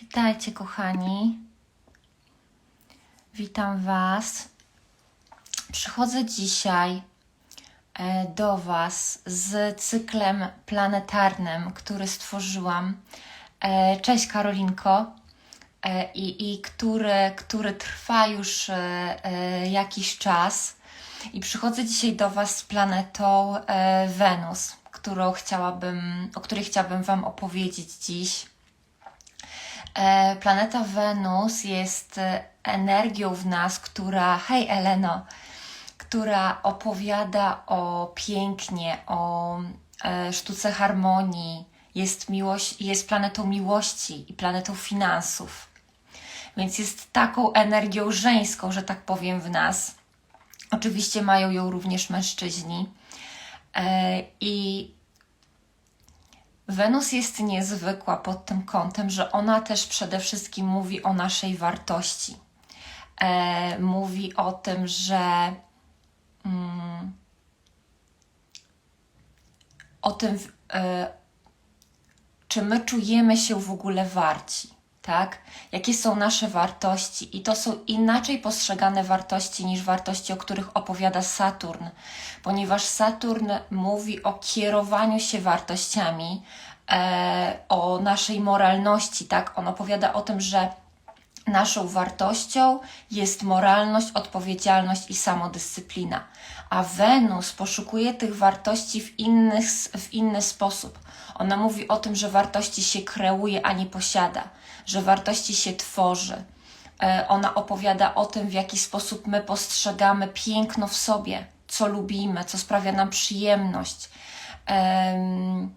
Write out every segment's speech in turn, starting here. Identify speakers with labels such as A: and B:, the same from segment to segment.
A: Witajcie, kochani. Witam Was. Przychodzę dzisiaj e, do Was z cyklem planetarnym, który stworzyłam. E, Cześć, Karolinko. E, I, i który, który trwa już jakiś czas. I przychodzę dzisiaj do Was z planetą Wenus, którą chciałabym, o której chciałabym Wam opowiedzieć dziś. E, Planeta Wenus jest e, energią w nas, która, hej Eleno, która opowiada o pięknie, o e, sztuce harmonii, jest, miłość, jest planetą miłości i planetą finansów. Więc jest taką energią żeńską, że tak powiem, w nas. Oczywiście mają ją również mężczyźni. I Wenus jest niezwykła pod tym kątem, że ona też przede wszystkim mówi o naszej wartości. E, mówi o tym, że mm, o tym, e, czy my czujemy się w ogóle warci, tak? Jakie są nasze wartości? I to są inaczej postrzegane wartości niż wartości, o których opowiada Saturn, ponieważ Saturn mówi o kierowaniu się wartościami, e, o naszej moralności, tak? On opowiada o tym, że Naszą wartością jest moralność, odpowiedzialność i samodyscyplina. A Wenus poszukuje tych wartości w, innych, w inny sposób. Ona mówi o tym, że wartości się kreuje, a nie posiada, że wartości się tworzy. E, Ona opowiada o tym, w jaki sposób my postrzegamy piękno w sobie, co lubimy, co sprawia nam przyjemność. Em,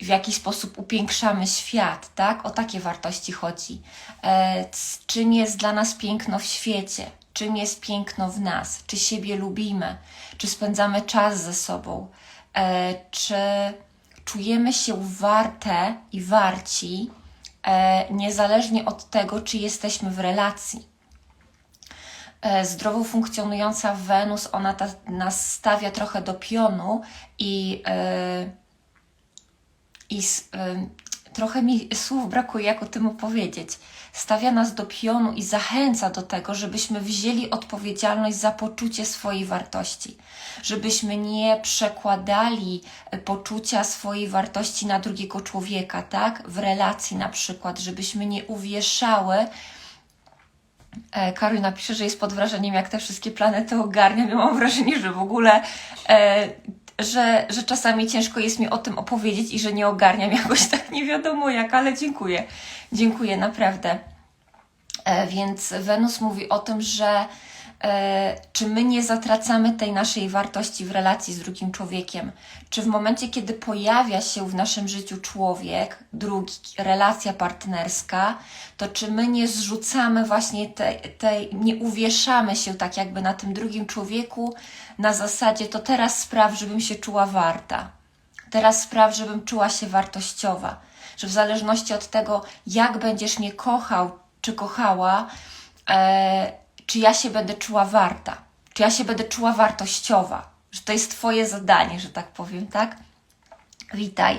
A: w jaki sposób upiększamy świat, tak? O takie wartości chodzi. E, czym jest dla nas piękno w świecie? Czym jest piękno w nas? Czy siebie lubimy? Czy spędzamy czas ze sobą? E, czy czujemy się warte i warci, niezależnie od tego, czy jesteśmy w relacji? e, zdrowo funkcjonująca Wenus, ona ta, nas stawia trochę do pionu i, e, i trochę mi słów brakuje, jak o tym opowiedzieć. Stawia nas do pionu i zachęca do tego, żebyśmy wzięli odpowiedzialność za poczucie swojej wartości, żebyśmy nie przekładali y, poczucia swojej wartości na drugiego człowieka, tak? W relacji na przykład, żebyśmy nie uwieszały E, Karol napisze, że jest pod wrażeniem, jak te wszystkie planety ogarniam. Ja mam wrażenie, że w ogóle, e, że, że czasami ciężko jest mi o tym opowiedzieć i że nie ogarniam jakoś tak nie wiadomo jak, ale dziękuję. Dziękuję, naprawdę. E, więc Wenus mówi o tym, że czy my nie zatracamy tej naszej wartości w relacji z drugim człowiekiem? Czy w momencie, kiedy pojawia się w naszym życiu człowiek, drugi, relacja partnerska, to czy my nie zrzucamy właśnie tej, tej nie uwieszamy się tak jakby na tym drugim człowieku na zasadzie to teraz spraw, żebym się czuła warta. Teraz spraw, żebym czuła się wartościowa. Że w zależności od tego, jak będziesz mnie kochał czy kochała, e, czy ja się będę czuła warta, czy ja się będę czuła wartościowa, że to jest Twoje zadanie, że tak powiem, tak? Witaj.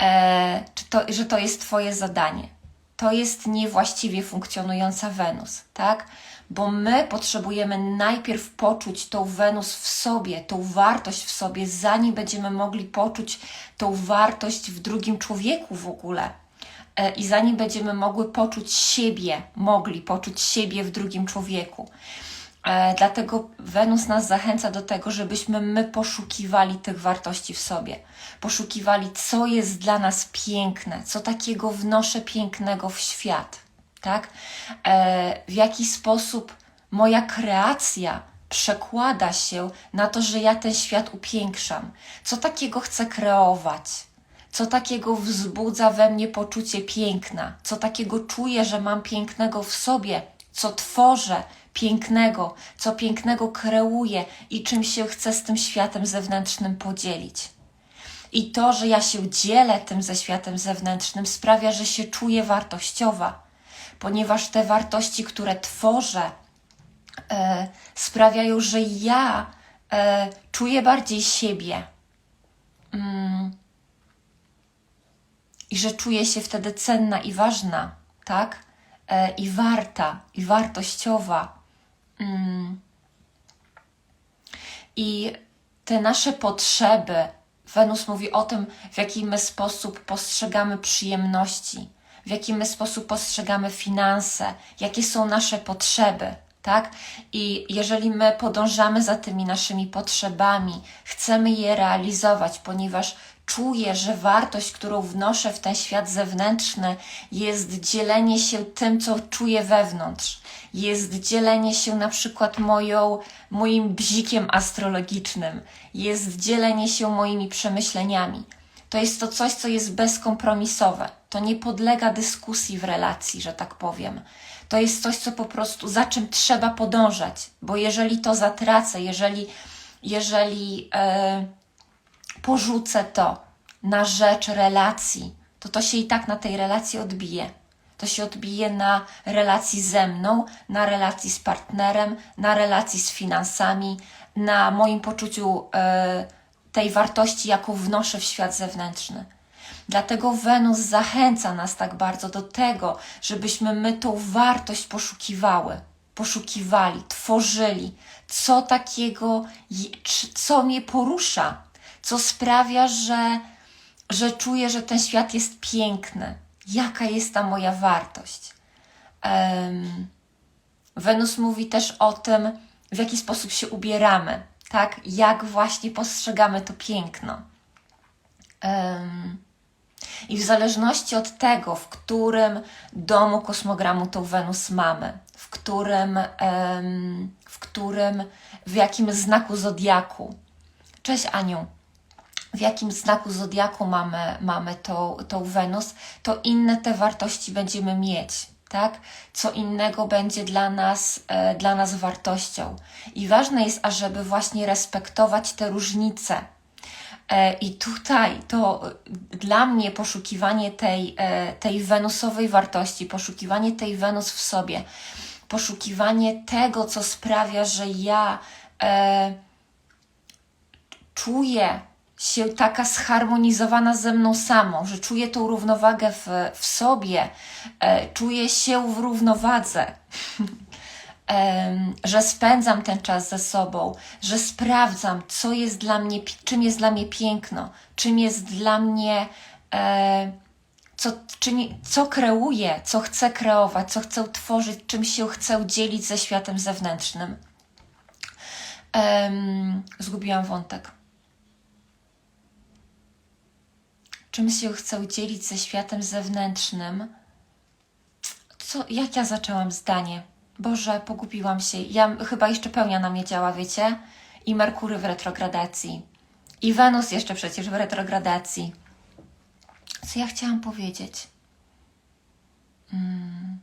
A: E, czy to, że to jest Twoje zadanie. To jest niewłaściwie funkcjonująca Wenus, tak? Bo my potrzebujemy najpierw poczuć tą Wenus w sobie, tą wartość w sobie, zanim będziemy mogli poczuć tą wartość w drugim człowieku w ogóle. E, I zanim będziemy mogły poczuć siebie, mogli poczuć siebie w drugim człowieku. E, Dlatego Wenus nas zachęca do tego, żebyśmy my poszukiwali tych wartości w sobie. Poszukiwali, co jest dla nas piękne, co takiego wnoszę pięknego w świat. Tak? E, W jaki sposób moja kreacja przekłada się na to, że ja ten świat upiększam. Co takiego chcę kreować? Co takiego wzbudza we mnie poczucie piękna? Co takiego czuję, że mam pięknego w sobie? Co tworzę pięknego? Co pięknego kreuję i czym się chcę z tym światem zewnętrznym podzielić? I to, że ja się dzielę tym ze światem zewnętrznym, sprawia, że się czuję wartościowa, ponieważ te wartości, które tworzę, e, sprawiają, że ja e, czuję bardziej siebie. Mm. I że czuję się wtedy cenna i ważna, tak? E, I warta, i wartościowa. Mm. I te nasze potrzeby, Wenus mówi o tym, w jaki my sposób postrzegamy przyjemności, w jaki my sposób postrzegamy finanse, jakie są nasze potrzeby, tak? I jeżeli my podążamy za tymi naszymi potrzebami, chcemy je realizować, ponieważ czuję, że wartość, którą wnoszę w ten świat zewnętrzny, jest dzielenie się tym, co czuję wewnątrz. Jest dzielenie się na przykład moją, moim bzikiem astrologicznym, jest dzielenie się moimi przemyśleniami. To jest to coś, co jest bezkompromisowe. To nie podlega dyskusji w relacji, że tak powiem. To jest coś, co po prostu za czym trzeba podążać, bo jeżeli to zatracę, jeżeli, jeżeli e, porzucę to na rzecz relacji, to to się i tak na tej relacji odbije. To się odbije na relacji ze mną, na relacji z partnerem, na relacji z finansami, na moim poczuciu e, tej wartości, jaką wnoszę w świat zewnętrzny. Dlatego Wenus zachęca nas tak bardzo do tego, żebyśmy my tą wartość poszukiwały, poszukiwali, tworzyli. Co takiego, co mnie porusza, co sprawia, że, że czuję, że ten świat jest piękny. Jaka jest ta moja wartość? Um, Wenus mówi też o tym, w jaki sposób się ubieramy, tak? Jak właśnie postrzegamy to piękno. Um, I w zależności od tego, w którym domu kosmogramu tą Wenus mamy, w którym, um, w którym, w jakim znaku zodiaku. Cześć Aniu w jakim znaku zodiaku mamy, mamy tą, tą Wenus, to inne te wartości będziemy mieć, tak? Co innego będzie dla nas, e, dla nas wartością. I ważne jest, ażeby właśnie respektować te różnice. E, I tutaj to dla mnie poszukiwanie tej, e, tej wenusowej wartości, poszukiwanie tej Wenus w sobie, poszukiwanie tego, co sprawia, że ja e, czuję się taka zharmonizowana ze mną samą, że czuję tą równowagę w, w sobie, e, czuję się w równowadze, e, że spędzam ten czas ze sobą, że sprawdzam, co jest dla mnie, czym jest dla mnie piękno, czym jest dla mnie, e, co, czym, co kreuję, co chcę kreować, co chcę tworzyć, czym się chcę dzielić ze światem zewnętrznym. zgubiłam wątek. Czym się chcę dzielić ze światem zewnętrznym. Co, jak ja zaczęłam zdanie? Boże, pogubiłam się. Ja chyba jeszcze pełnia na mnie działa, wiecie? I Merkury w retrogradacji. I Wenus jeszcze przecież w retrogradacji. Co ja chciałam powiedzieć? Hmm.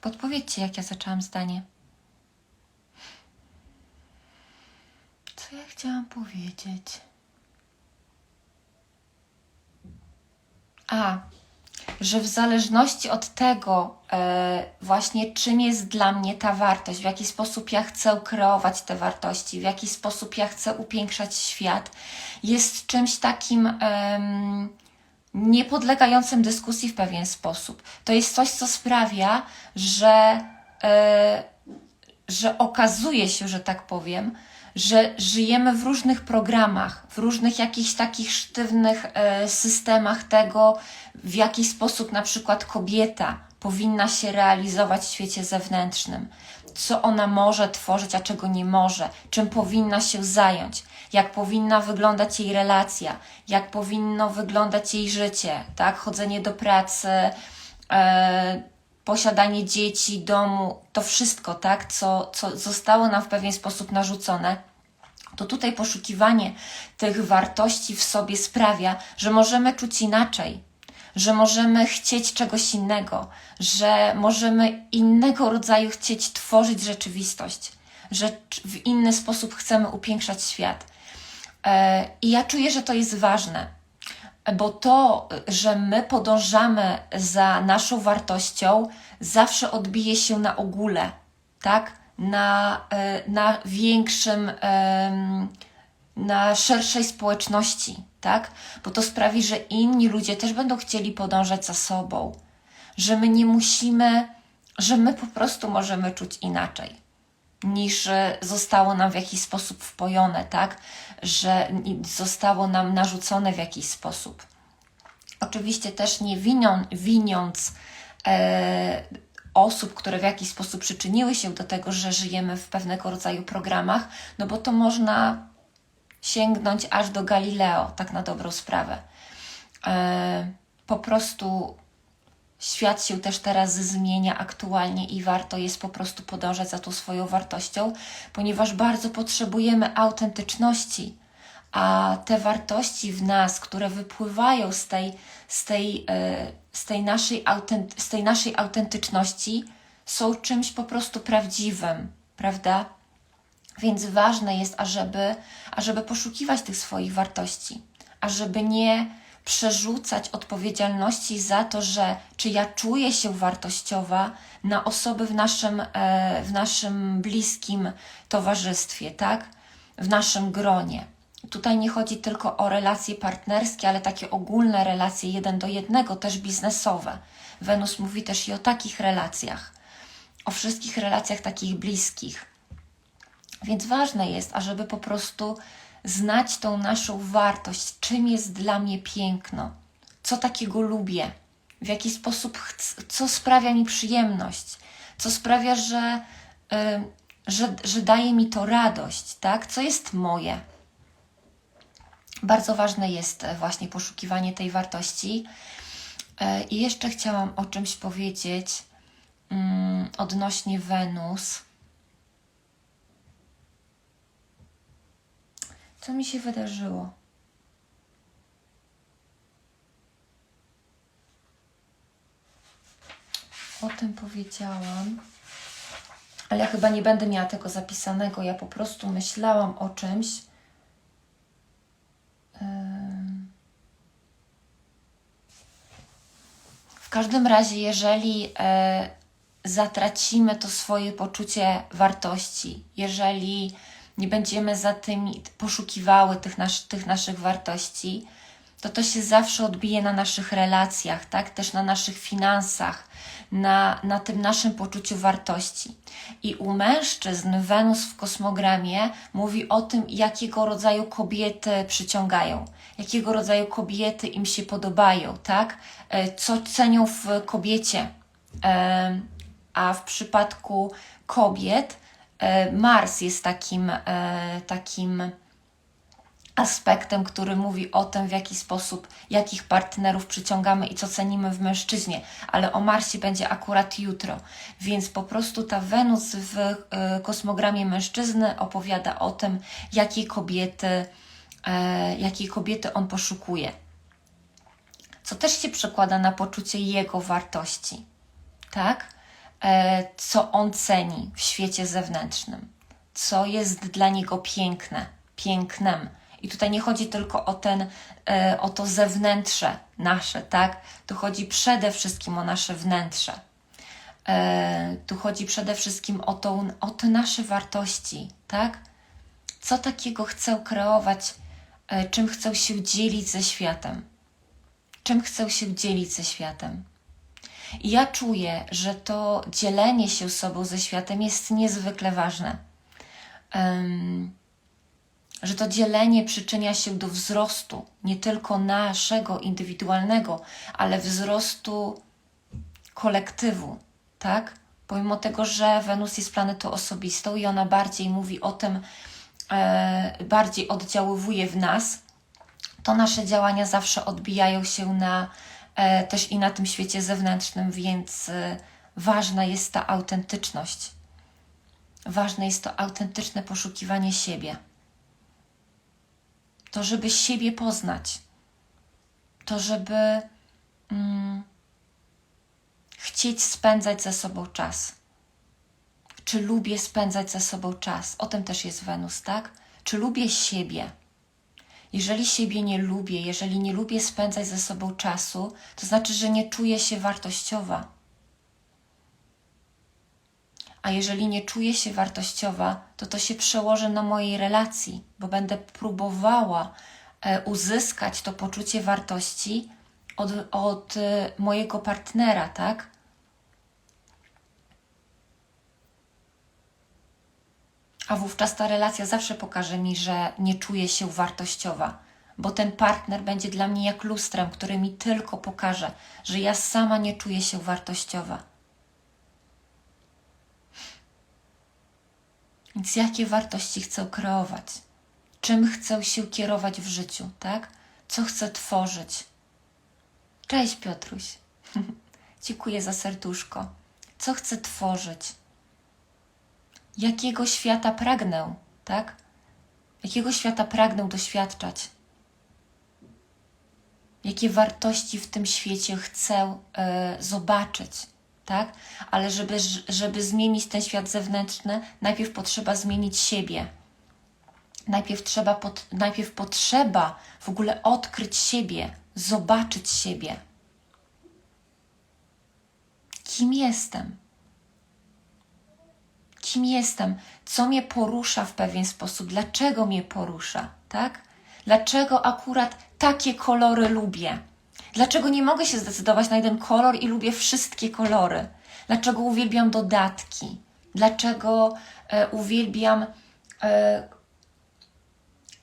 A: Podpowiedzcie, jak ja zaczęłam zdanie. Co ja chciałam powiedzieć? A, że w zależności od tego, e, właśnie czym jest dla mnie ta wartość, w jaki sposób ja chcę kreować te wartości, w jaki sposób ja chcę upiększać świat, jest czymś takim niepodlegającym dyskusji w pewien sposób. To jest coś, co sprawia, że, e, że okazuje się, że tak powiem, że żyjemy w różnych programach, w różnych jakichś takich sztywnych e, systemach tego, w jaki sposób na przykład kobieta powinna się realizować w świecie zewnętrznym, co ona może tworzyć, a czego nie może, czym powinna się zająć, jak powinna wyglądać jej relacja, jak powinno wyglądać jej życie, tak? Chodzenie do pracy, e, posiadanie dzieci, domu, to wszystko, tak, co, co zostało nam w pewien sposób narzucone, to tutaj poszukiwanie tych wartości w sobie sprawia, że możemy czuć inaczej, że możemy chcieć czegoś innego, że możemy innego rodzaju chcieć tworzyć rzeczywistość, że w inny sposób chcemy upiększać świat. E, I ja czuję, że to jest ważne, bo to, że my podążamy za naszą wartością, zawsze odbije się na ogóle, tak? Na, e, na większym, na szerszej społeczności, tak? Bo to sprawi, że inni ludzie też będą chcieli podążać za sobą, że my nie musimy, że my po prostu możemy czuć inaczej niż e, zostało nam w jakiś sposób wpojone, tak? Że zostało nam narzucone w jakiś sposób. Oczywiście też nie winią, winiąc e, osób, które w jakiś sposób przyczyniły się do tego, że żyjemy w pewnego rodzaju programach, no bo to można sięgnąć aż do Galileo, tak na dobrą sprawę. E, po prostu świat się też teraz zmienia aktualnie i warto jest po prostu podążać za tą swoją wartością, ponieważ bardzo potrzebujemy autentyczności, a te wartości w nas, które wypływają z tej, z tej, e, z tej, naszej, autent, z tej naszej autentyczności, są czymś po prostu prawdziwym, prawda? Więc ważne jest, ażeby, ażeby poszukiwać tych swoich wartości, ażeby nie przerzucać odpowiedzialności za to, że czy ja czuję się wartościowa na osoby w naszym, e, w naszym bliskim towarzystwie, tak? W naszym gronie. Tutaj nie chodzi tylko o relacje partnerskie, ale takie ogólne relacje jeden do jednego, też biznesowe. Wenus mówi też i o takich relacjach, o wszystkich relacjach takich bliskich. Więc ważne jest, ażeby po prostu znać tą naszą wartość, czym jest dla mnie piękno, co takiego lubię, w jaki sposób, co sprawia mi przyjemność, co sprawia, że, że, że daje mi to radość, tak? Co jest moje. Bardzo ważne jest e, właśnie poszukiwanie tej wartości. E, I jeszcze chciałam o czymś powiedzieć mm, odnośnie Wenus. Co mi się wydarzyło? O tym powiedziałam, ale ja chyba nie będę miała tego zapisanego. Ja po prostu myślałam o czymś. Ym. W każdym razie, jeżeli e, zatracimy to swoje poczucie wartości, jeżeli nie będziemy za tym poszukiwały tych, nasz, tych naszych wartości, to to się zawsze odbije na naszych relacjach, tak? Też na naszych finansach, na, na tym naszym poczuciu wartości. I u mężczyzn Wenus w kosmogramie mówi o tym, jakiego rodzaju kobiety przyciągają, jakiego rodzaju kobiety im się podobają, tak? E, Co cenią w kobiecie. E, A w przypadku kobiet, Mars jest takim, e, takim aspektem, który mówi o tym, w jaki sposób, jakich partnerów przyciągamy i co cenimy w mężczyźnie, ale o Marsie będzie akurat jutro, więc po prostu ta Wenus w y, kosmogramie mężczyzny opowiada o tym, jakiej kobiety, e, jakiej kobiety on poszukuje. Co też się przekłada na poczucie jego wartości, tak? E, co on ceni w świecie zewnętrznym, co jest dla niego piękne, pięknem. I tutaj nie chodzi tylko o, ten, e, o to zewnętrze nasze, tak? Tu chodzi przede wszystkim o nasze wnętrze. E, tu chodzi przede wszystkim o, tą, o te nasze wartości, tak? Co takiego chcę kreować, czym chcę się dzielić ze światem? Czym chcę się dzielić ze światem? I ja czuję, że to dzielenie się sobą ze światem jest niezwykle ważne. Um, że to dzielenie przyczynia się do wzrostu nie tylko naszego indywidualnego, ale wzrostu kolektywu, tak? Pomimo tego, że Wenus jest planetą osobistą i ona bardziej mówi o tym, e, bardziej oddziaływuje w nas, to nasze działania zawsze odbijają się na, też i na tym świecie zewnętrznym, więc e, ważna jest ta autentyczność. Ważne jest to autentyczne poszukiwanie siebie to żeby siebie poznać, to żeby mm, chcieć spędzać ze sobą czas. Czy lubię spędzać ze sobą czas? O tym też jest Wenus, tak? Czy lubię siebie? Jeżeli siebie nie lubię, jeżeli nie lubię spędzać ze sobą czasu, to znaczy, że nie czuję się wartościowa. A jeżeli nie czuję się wartościowa, to to się przełoży na mojej relacji, bo będę próbowała e, uzyskać to poczucie wartości od, od e, mojego partnera, tak? A wówczas ta relacja zawsze pokaże mi, że nie czuję się wartościowa, bo ten partner będzie dla mnie jak lustrem, który mi tylko pokaże, że ja sama nie czuję się wartościowa. Więc jakie wartości chcę kreować? Czym chcę się kierować w życiu, tak? Co chcę tworzyć? Cześć Piotruś. Dziękuję za serduszko. Co chcę tworzyć? Jakiego świata pragnę, tak? Jakiego świata pragnę doświadczać? Jakie wartości w tym świecie chcę e, zobaczyć, tak? Ale żeby, żeby zmienić ten świat zewnętrzny, najpierw potrzeba zmienić siebie. Najpierw trzeba, pot, najpierw potrzeba w ogóle odkryć siebie, zobaczyć siebie. Kim jestem? Kim jestem? Co mnie porusza w pewien sposób? Dlaczego mnie porusza? Tak? Dlaczego akurat takie kolory lubię? Dlaczego nie mogę się zdecydować na jeden kolor i lubię wszystkie kolory? Dlaczego uwielbiam dodatki? Dlaczego e, uwielbiam e,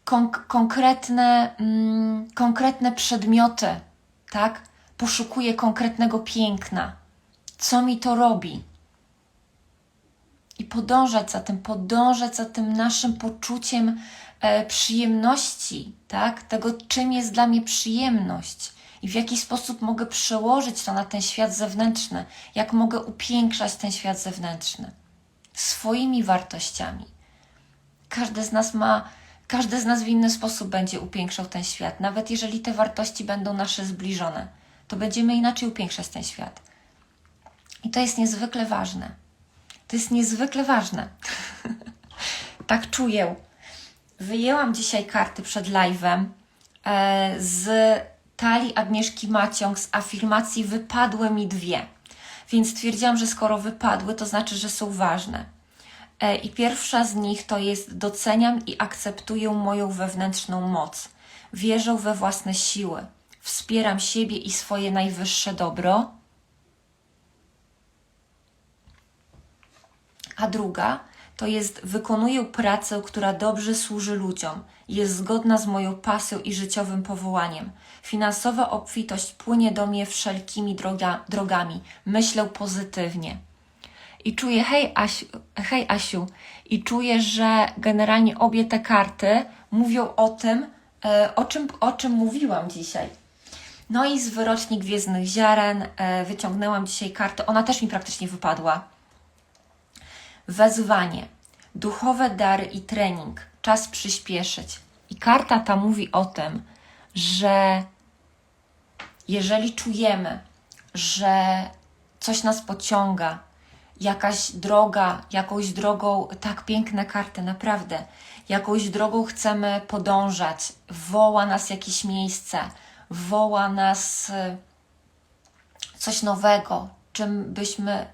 A: konk konkretne, mm, konkretne przedmioty? Tak? Poszukuję konkretnego piękna. Co mi to robi? I podążać za tym, podążać za tym naszym poczuciem e, przyjemności, tak? Tego, czym jest dla mnie przyjemność i w jaki sposób mogę przełożyć to na ten świat zewnętrzny, jak mogę upiększać ten świat zewnętrzny swoimi wartościami. Każdy z nas ma, każdy z nas w inny sposób będzie upiększał ten świat, nawet jeżeli te wartości będą nasze zbliżone, to będziemy inaczej upiększać ten świat. I to jest niezwykle ważne. To jest niezwykle ważne. tak czuję. Wyjęłam dzisiaj karty przed live'em e, z talii Agnieszki Maciąg z afirmacji wypadły mi dwie. Więc stwierdziłam, że skoro wypadły, to znaczy, że są ważne. E, I pierwsza z nich to jest doceniam i akceptuję moją wewnętrzną moc. Wierzę we własne siły. Wspieram siebie i swoje najwyższe dobro a druga to jest wykonuję pracę, która dobrze służy ludziom, jest zgodna z moją pasją i życiowym powołaniem. Finansowa obfitość płynie do mnie wszelkimi droga, drogami. Myślę pozytywnie. I czuję, hej Asiu, hej Asiu, i czuję, że generalnie obie te karty mówią o tym, e, o czym, o czym mówiłam dzisiaj. No i z wyrocznik Gwiezdnych Ziaren e, wyciągnęłam dzisiaj kartę. Ona też mi praktycznie wypadła wezwanie, duchowe dary i trening, czas przyspieszyć. I karta ta mówi o tym, że jeżeli czujemy, że coś nas pociąga, jakaś droga, jakąś drogą, tak piękne karty, naprawdę, jakąś drogą chcemy podążać, woła nas jakieś miejsce, woła nas y, coś nowego, czym byśmy,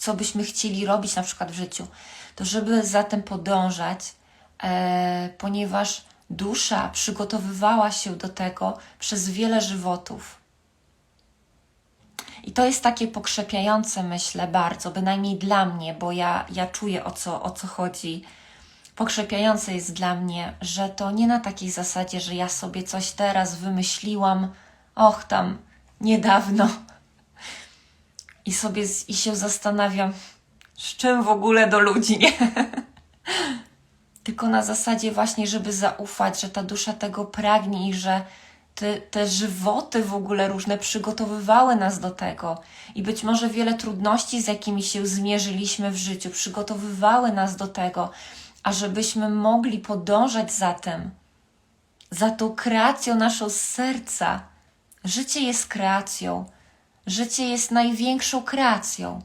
A: co byśmy chcieli robić na przykład w życiu, to żeby za tym podążać, e, ponieważ dusza przygotowywała się do tego przez wiele żywotów. I to jest takie pokrzepiające, myślę, bardzo, bynajmniej dla mnie, bo ja, ja czuję o co, o co chodzi. Pokrzepiające jest dla mnie, że to nie na takiej zasadzie, że ja sobie coś teraz wymyśliłam, och tam, niedawno, i sobie z, i się zastanawiam, z czym w ogóle do ludzi, nie? Tylko na zasadzie właśnie, żeby zaufać, że ta dusza tego pragnie i że te, te żywoty w ogóle różne przygotowywały nas do tego. I być może wiele trudności, z jakimi się zmierzyliśmy w życiu, przygotowywały nas do tego, ażebyśmy mogli podążać za tym, za tą kreacją naszą serca. Życie jest kreacją Życie jest największą kreacją.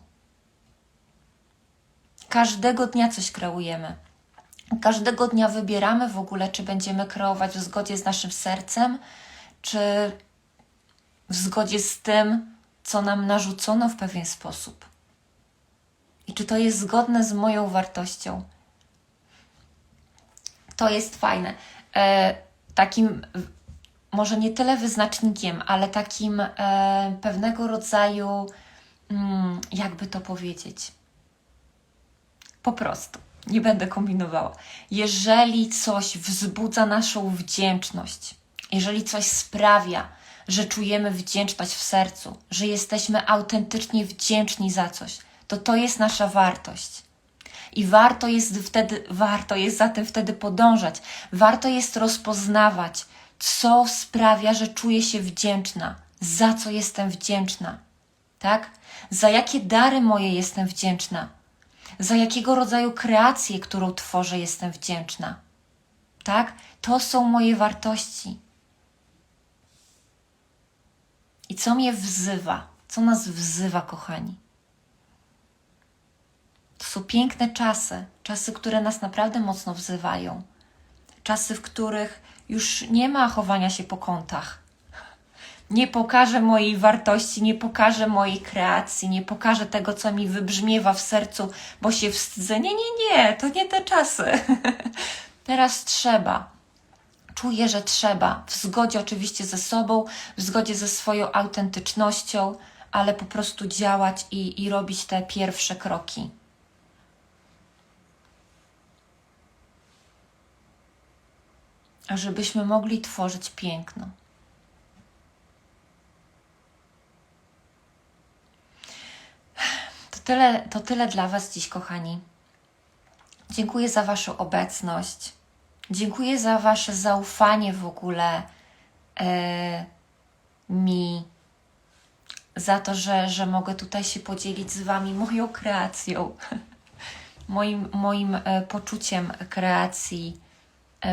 A: Każdego dnia coś kreujemy. Każdego dnia wybieramy w ogóle, czy będziemy kreować w zgodzie z naszym sercem, czy w zgodzie z tym, co nam narzucono w pewien sposób. I czy to jest zgodne z moją wartością. To jest fajne. E, takim może nie tyle wyznacznikiem, ale takim e, pewnego rodzaju, mm, jakby to powiedzieć, po prostu, nie będę kombinowała. Jeżeli coś wzbudza naszą wdzięczność, jeżeli coś sprawia, że czujemy wdzięczność w sercu, że jesteśmy autentycznie wdzięczni za coś, to to jest nasza wartość. I warto jest wtedy, warto jest za tym wtedy podążać. Warto jest rozpoznawać, co sprawia, że czuję się wdzięczna, za co jestem wdzięczna, tak? Za jakie dary moje jestem wdzięczna, za jakiego rodzaju kreację, którą tworzę, jestem wdzięczna, tak? To są moje wartości. I co mnie wzywa? Co nas wzywa, kochani? To są piękne czasy, czasy, które nas naprawdę mocno wzywają. Czasy, w których już nie ma chowania się po kątach. Nie pokażę mojej wartości, nie pokażę mojej kreacji, nie pokażę tego, co mi wybrzmiewa w sercu, bo się wstydzę. Nie, nie, nie, to nie te czasy. Teraz trzeba. Czuję, że trzeba. W zgodzie oczywiście ze sobą, w zgodzie ze swoją autentycznością, ale po prostu działać i, i robić te pierwsze kroki. Żebyśmy mogli tworzyć piękno. To tyle, to tyle dla Was dziś, kochani. Dziękuję za Waszą obecność. Dziękuję za Wasze zaufanie w ogóle e, mi. Za to, że, że mogę tutaj się podzielić z Wami moją kreacją, moim, moim e, poczuciem kreacji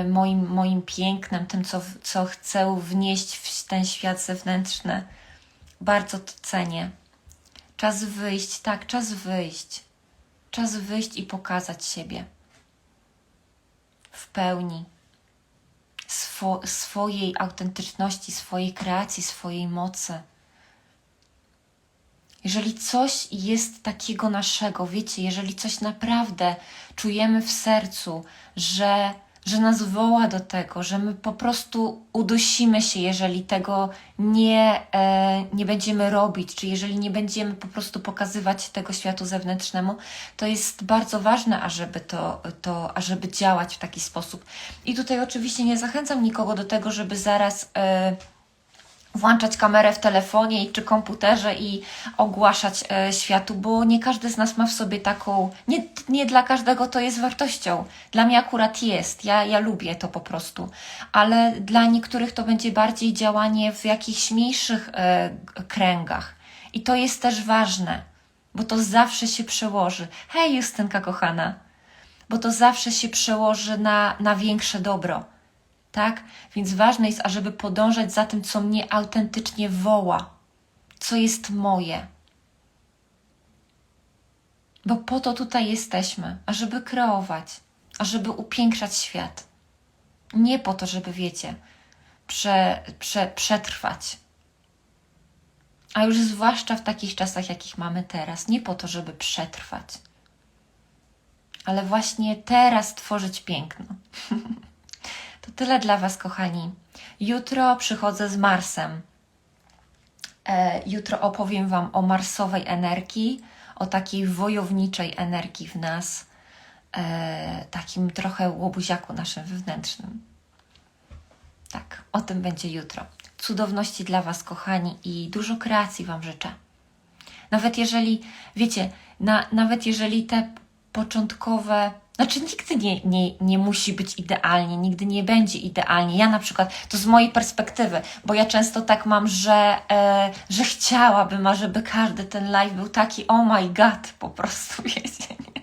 A: moim, moim pięknem, tym, co, co chcę wnieść w ten świat zewnętrzny. Bardzo to cenię. Czas wyjść, tak, czas wyjść. Czas wyjść i pokazać siebie w pełni swo, swojej autentyczności, swojej kreacji, swojej mocy. Jeżeli coś jest takiego naszego, wiecie, jeżeli coś naprawdę czujemy w sercu, że że nas woła do tego, że my po prostu udusimy się, jeżeli tego nie, e, nie będziemy robić, czy jeżeli nie będziemy po prostu pokazywać tego światu zewnętrznemu, to jest bardzo ważne, ażeby, to, to, ażeby działać w taki sposób. I tutaj oczywiście nie zachęcam nikogo do tego, żeby zaraz. E, włączać kamerę w telefonie czy komputerze i ogłaszać e, światu, bo nie każdy z nas ma w sobie taką, nie, nie dla każdego to jest wartością. Dla mnie akurat jest, ja, ja lubię to po prostu, ale dla niektórych to będzie bardziej działanie w jakichś mniejszych e, kręgach. I to jest też ważne, bo to zawsze się przełoży. Hej, Justynka kochana, bo to zawsze się przełoży na, na większe dobro tak? Więc ważne jest, ażeby podążać za tym, co mnie autentycznie woła, co jest moje. Bo po to tutaj jesteśmy, ażeby kreować, ażeby upiększać świat. Nie po to, żeby, wiecie, prze, prze, przetrwać. A już zwłaszcza w takich czasach, jakich mamy teraz, nie po to, żeby przetrwać, ale właśnie teraz tworzyć piękno. To tyle dla Was, kochani. Jutro przychodzę z Marsem. E, jutro opowiem Wam o marsowej energii, o takiej wojowniczej energii w nas, e, takim trochę łobuziaku naszym wewnętrznym. Tak, o tym będzie jutro. Cudowności dla Was, kochani, i dużo kreacji Wam życzę. Nawet jeżeli, wiecie, na, nawet jeżeli te początkowe znaczy, nigdy nie, nie, nie musi być idealnie, nigdy nie będzie idealnie. Ja na przykład, to z mojej perspektywy, bo ja często tak mam, że, e, że chciałabym, a każdy ten live był taki, oh my god, po prostu, wiecie. Nie?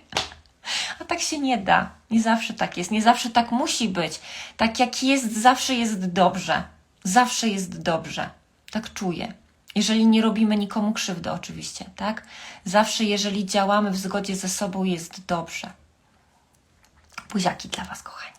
A: A tak się nie da. Nie zawsze tak jest, nie zawsze tak musi być. Tak jak jest, zawsze jest dobrze. Zawsze jest dobrze. Tak czuję. Jeżeli nie robimy nikomu krzywdy, oczywiście, tak? Zawsze, jeżeli działamy w zgodzie ze sobą, jest dobrze. Buziaki dla Was, kochani.